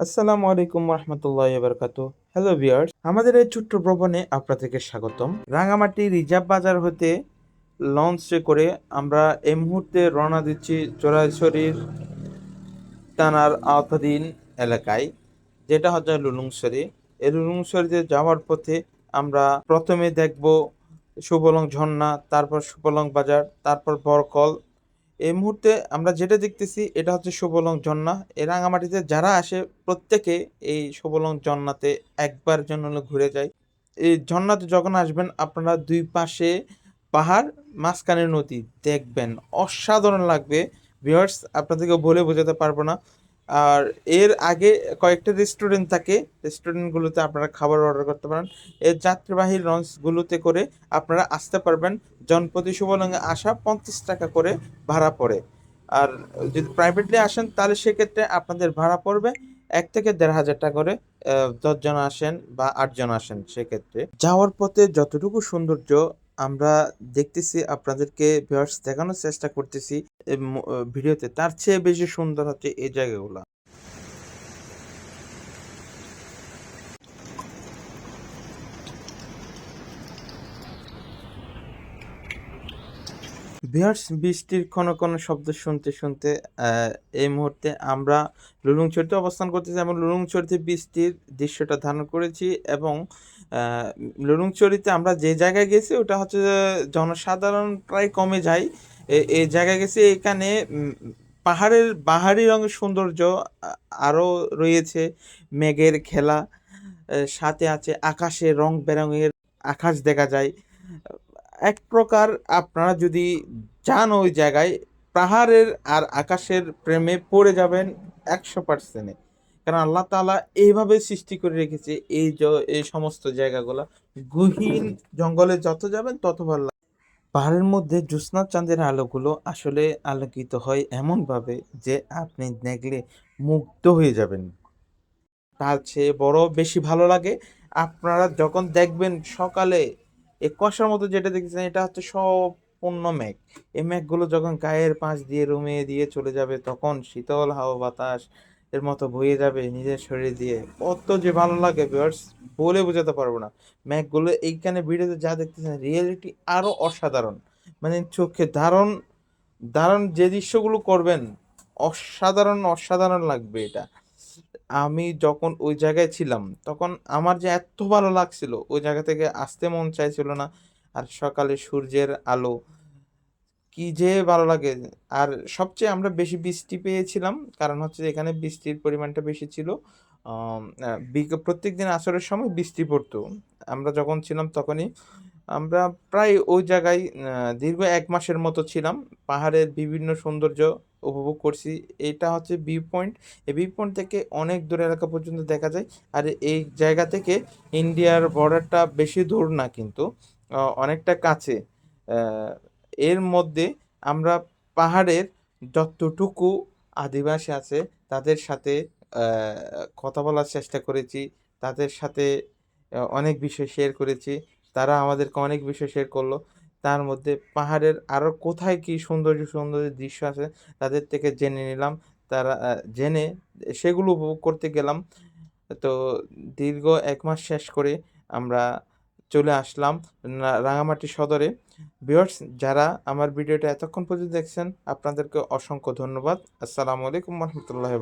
আসসালামু আলাইকুম রহমতুল্লাহ বারকাত hello viewers আমাদের এই ছোট্ট ভ্রমণে আপনাদেরকে স্বাগতম। রাঙামাটি রিজার্ভ বাজার হতে লঞ্চে করে আমরা এই মুহূর্তে রওনা দিচ্ছি চোরাইছড়ির টানার আওতাধীন এলাকায়, যেটা হচ্ছে লুলুংসরি এই লুলুংসরিতে যাওয়ার পথে আমরা প্রথমে দেখব সুবলং ঝর্ণা, তারপর সুবলং বাজার, তারপর বরকল এই মুহূর্তে আমরা যেটা দেখতেছি, এটা হচ্ছে শুভলং ঝর্ণা। এ রাঙামাটিতে যারা আসে, প্রত্যেকে এই শুভলং ঝর্ণাতে একবার জন্য ঘুরে যায়। এই ঝর্ণাতে যখন আসবেন, আপনারা দুই পাশে পাহাড়, মাঝখানে নদী। দেখবেন, অসাধারণ লাগবে। ভিউয়ার্স, আপনাদেরকে বলে বোঝাতে পারব না। আর এর আগে কয়েকটা রেস্টুরেন্ট থাকে। রেস্টুরেন্টগুলোতে আপনারা খাবার অর্ডার করতে পারেন। এর যাত্রীবাহী লঞ্চগুলোতে করে আপনারা আসতে পারবেন। জনপ্রতি শুভলঙ্গে আসা পঞ্চাশ টাকা করে ভাড়া পড়ে। আর যদি প্রাইভেটলি আসেন, তাহলে সেক্ষেত্রে আপনাদের ভাড়া পড়বে এক থেকে দেড় হাজার টাকা করে দশজন আসেন বা আটজন আসেন সেক্ষেত্রে। যাওয়ার পথে যতটুকু সৌন্দর্য আমরা দেখতেছি, আপনাদেরকে ভিউয়ার্স দেখানোর চেষ্টা করতেছি ভিডিওতে তার চেয়ে বেশি সুন্দর হচ্ছে এই জায়গাগুলো। ভিউয়ার্স বৃষ্টির ক্ষণ ক্ষণ শব্দ শুনতে শুনতে এই মুহূর্তে আমরা লুলুংচড়িতে অবস্থান করতেছি এবং লুলুংচড়িতে বৃষ্টির দৃশ্যটা ধারণ করেছি এবং আহ, লুলুংচড়িতে আমরা যে জায়গায় গেছি ওটা হচ্ছে জনসাধারণ প্রায় কমে যায়। এই জায়গায় গেছি, এখানে পাহাড়ের, বাহারি রঙের সৌন্দর্য আ- আরও রয়েছে। মেঘের খেলা সাথে আছে আকাশে রং বেরঙের আকাশ দেখা যায়। এক প্রকার আপনারা যদি যান ওই জায়গায়, পাহাড়ের আর আকাশের প্রেমে পড়ে যাবেন একশো পার্সেন্টে। কারণ আল্লাহ তাআলা এইভাবে সৃষ্টি করে রেখেছে এই এই সমস্ত জায়গাগুলো। গহীন জঙ্গলে যত যাবেন, তত ভালো পাহাড়ের মধ্যে জ্যোৎস্না চাঁদের আলোগুলো আসলে আলোকিত হয় এমনভাবে যে আপনি দেখলে মুগ্ধ হয়ে যাবেন। তার চেয়ে বড় বেশি ভালো লাগে আপনারা যখন দেখবেন সকালে এ কুয়াশার মতো যেটা দেখছেন এটা হচ্ছে সম্পূর্ণ মেঘ। এই মেঘগুলো যখন গায়ের পাশ দিয়ে রুমে দিয়ে চলে যাবে, তখন শীতল হাওয়া বাতাস এর মতো বয়ে যাবে নিজের শরীর দিয়ে। কত যে ভালো লাগে ভিউয়ার্স বলে বোঝাতে পারব না। ম্যাকগুলো এইখানে ভিডিওতে যা দেখতেছেন রিয়েলিটি আরও অসাধারণ। মানে চোখে ধারণ ধারণ যে দৃশ্যগুলো করবেন, অসাধারণ অসাধারণ লাগবে এটা। আমি যখন ওই জায়গায় ছিলাম, তখন আমার যে এত ভালো লাগছিল, ওই জায়গা থেকে আসতে মন চাইছিল না। আর সকালে সূর্যের আলো কি যে ভালো লাগে। আর সবচেয়ে আমরা বেশি বৃষ্টি পেয়েছিলাম, কারণ হচ্ছে এখানে বৃষ্টির পরিমাণটা বেশি ছিল। প্রত্যেক দিন আসরের সময় বৃষ্টি পড়তো। আমরা যখন ছিলাম তখনই আমরা প্রায় ওই জায়গায় দীর্ঘ এক মাসের মতো ছিলাম। পাহাড়ের বিভিন্ন সৌন্দর্য উপভোগ করছি। এটা হচ্ছে ভিউ পয়েন্ট। এই ভিউ পয়েন্ট থেকে অনেক দূর এলাকা পর্যন্ত দেখা যায়। আর এই জায়গা থেকে ইন্ডিয়ার বর্ডারটা বেশি দূর না কিন্তু অনেকটা কাছে। এর মধ্যে আমরা পাহাড়ের যতটুকু আদিবাসী আছে তাদের সাথে কথা বলার চেষ্টা করেছি, তাদের সাথে অনেক বিষয় শেয়ার করেছি, তারা আমাদেরকে অনেক বিষয় শেয়ার করল। তার মধ্যে পাহাড়ের আরও কোথায় কি সৌন্দর্য সৌন্দর্য দৃশ্য আছে তাদের থেকে জেনে নিলাম। তারা জেনে সেগুলো উপভোগ করতে গেলাম। তো দীর্ঘ এক মাস শেষ করে আমরা চলে আসলাম রাঙামাটি সদরে। ভিউয়ার্স, যারা আমার ভিডিওটা এতক্ষণ পর্যন্ত দেখছেন, আপনাদেরকে অসংখ্য ধন্যবাদ। আসসালামু আলাইকুম রহমতুল্লাহ